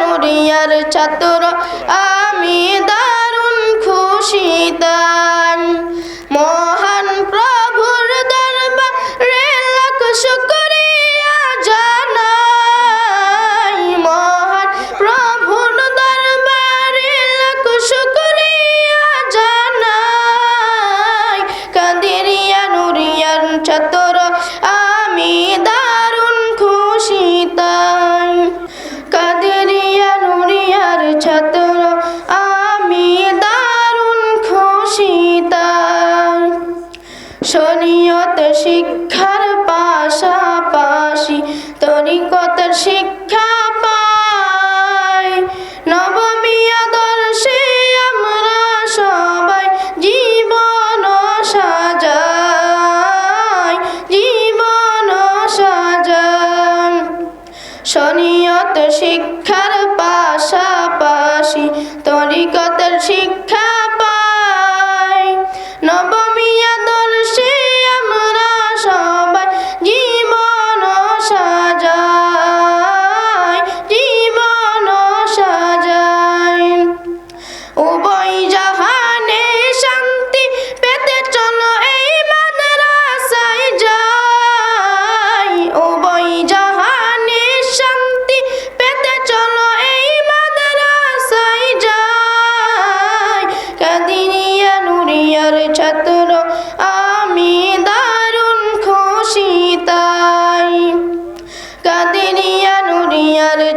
নুরিয়ার ছাত্র আমি দারুণ খুশিদা শিক্ষার পাশাপাশি তরিকতার শিক্ষা পায় নবমিয়া দর্শে আমরা সবাই জীবন সাজাই জীবন সাজাই। শনিয়ত শিক্ষা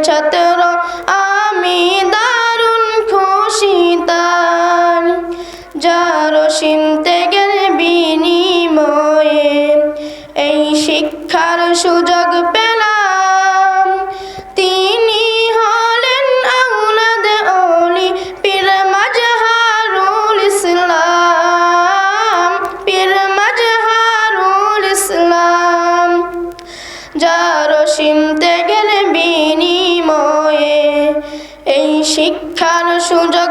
ছাত্র আমি দারুণ খুশি তার। যার সিনতে গেলে শিক্ষার সুযোগ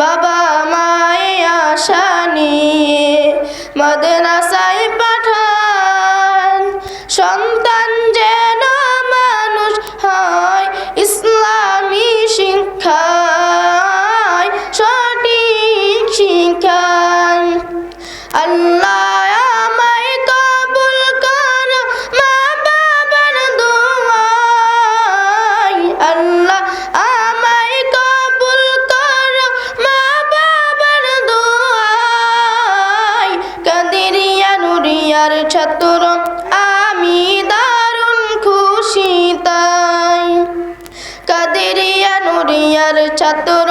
বাবা মায়ে আশা নিয়ে মদরাসায় পাঠান। সন্তান যেন মানুষ হয় ইসলামী শিক্ষায় সঠিক শিক্ষা তার ছাত্র আমি দারুণ খুশি তাই। কাদেরিয়া নুরিয়ার ছাত্র